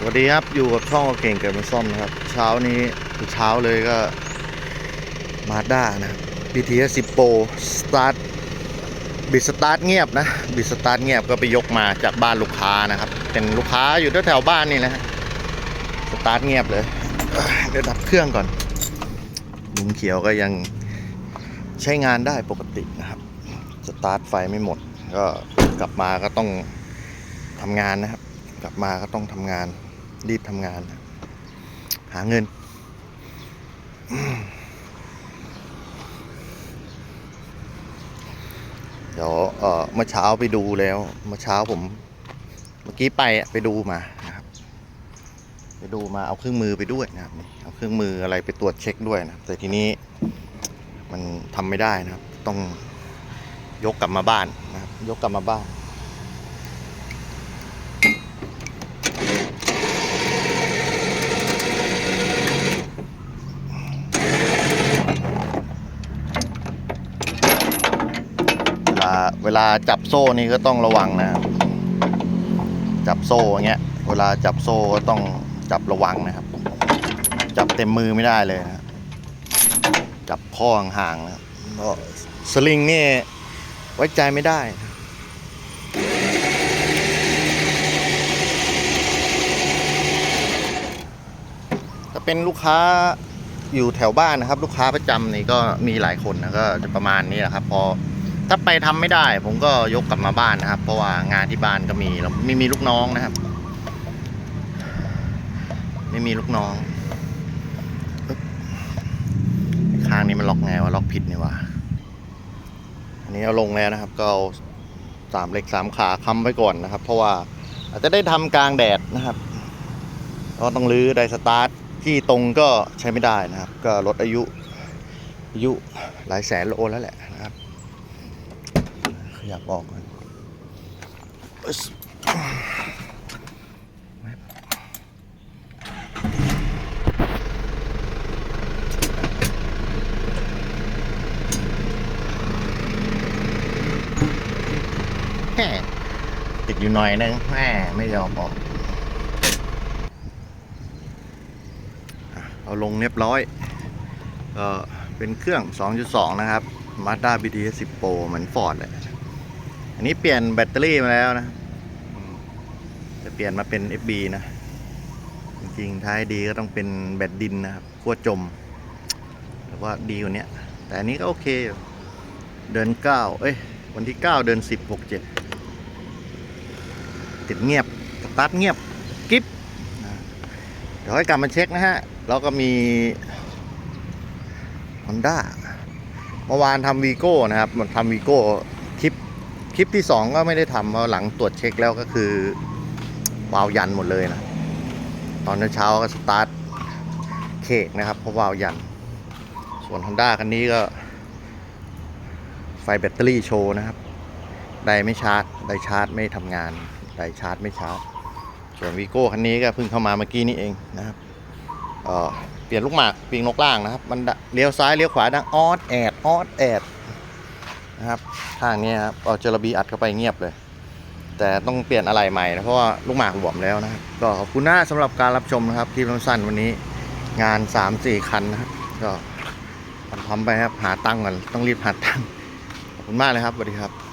สวัสดีครับ อยู่กับช่องเก่งเกิดมาซ่อมนะครับ เช้านี้คือเช้าเลยก็มาด้านะครับ BTS 10 Pro สตาร์ทบิดสตาร์ทเงียบนะบิดสตาร์ทเงียบก็ไปยกมาจากบ้านลูกค้านะครับ เป็นลูกค้าอยู่แถวบ้านนี่นะฮะสตาร์ทเงียบเลยเดี๋ยวดับเครื่องก่อนลุงเขียวก็ยังใช้งานได้ปกตินะครับสตาร์ทไฟไม่หมด ก็กลับมาก็ต้องทำงานนะครับ กลับมาก็ต้องทำงาน รีบทำงาน หาเงิน เดี๋ยวเอ่อเมื่อเช้าไปดูแล้ว เมื่อเช้าผม เมื่อกี้ไปไปดูมานะครับ ไปดูมาเอาเครื่องมือไปด้วยนะครับเอาเครื่องมืออะไรไปตรวจเช็คด้วยนะแต่ทีนี้ มันทำไม่ได้นะครับ ต้องยกกลับมาบ้านนะครับ ยกกลับมาบ้าน เวลาจับโซ่นี่ก็ต้องระวังนะครับจับโซ่อย่างเงี้ย เวลาจับโซ่ก็ต้องจับระวังนะครับ จับเต็มมือไม่ได้เลยนะจับข้อห่างๆนะครับเพราะสลิงนี่ไว้ใจไม่ได้ถ้าเป็นลูกค้าอยู่แถวบ้านนะครับ ลูกค้าประจำนี่ก็มีหลายคนนะก็จะประมาณนี้แหละครับ พอ ถ้าไปทำไม่ได้ ผมก็ยกกลับมาบ้านนะครับ เพราะว่างานที่บ้านก็มีแล้วไม่มีลูกน้องนะครับ ไม่มีลูกน้องข้างนี้มันล็อกไงวะล็อกผิดนี่ว่าอันนี้เอาลงแล้วนะครับ ก็เอาสามเหล็กสามขาค้ำไว้ก่อนนะครับ เพราะว่าอาจจะได้ทำกลางแดดนะครับก็ต้องรื้อไดสตาร์ทที่ตรงก็ใช้ไม่ได้นะครับ ก็ลดอายุอายุหลายแสนโลแล้วแหละนะครับ ขยับออกก่อนอึ๊สแหม่ติดอยู่หน่อยนึงแหม่ไม่ยอมออกเอาลงเรียบร้อยก็เป็นเครื่อง 2.2 นะครับ Mazda BTS 10 Pro เหมือนฟอร์ดเลย อันนี้เปลี่ยนแบตเตอรี่มาแล้วนะ จะเปลี่ยนมาเป็น FB นะ จริงๆ ท้ายดีก็ต้องเป็นแบตดินนะครับขั้วจมแต่ว่าดีกว่านี้แต่อันนี้ก็โอเคอยู่เดิน9เอ้ย วันที่9เดิน10 6 7ติดเงียบสตาร์ทเงียบกิ๊บเดี๋ยวให้กลับมาเช็คนะฮะ แล้วก็มี Honda เมื่อวานทำวีโก้นะครับมันทำวีโก้ คลิปที่ 2 ก็ไม่ได้ทำเพราะหลังตรวจเช็คแล้วก็คือวาวยันหมดเลยนะ ตอนเช้าก็สตาร์ทเคกนะครับเพราะวาวยัน ส่วน Honda คันนี้ก็ ไฟแบตเตอรี่โชว์นะครับ ได้ไม่ชาร์จ ได้ชาร์จไม่ทำงาน ได้ชาร์จไม่ชาร์จ ส่วนวีโก้คันนี้ก็เพิ่งเข้ามาเมื่อกี้นี้เองนะครับเเปลี่ยนลูกหมากปีงนกล่างนะครับ มันเลี้ยวซ้ายเลี้ยวขวาดังออดแอดออดแอด นะครับทางนี้ครับเอาเจลาบีอัดเข้าไปเงียบเลย แต่ต้องเปลี่ยนอะไรใหม่นะเพราะว่าลูกหมากบวมแล้วนะครับก็ขอบคุณนะสำหรับการรับชมนะครับคลิปสั้นวันนี้งาน 3-4 คันนะครับก็ทำๆไปครับหาตังก่อนต้องรีบหาตังขอบคุณมากเลยครับสวัสดีครับ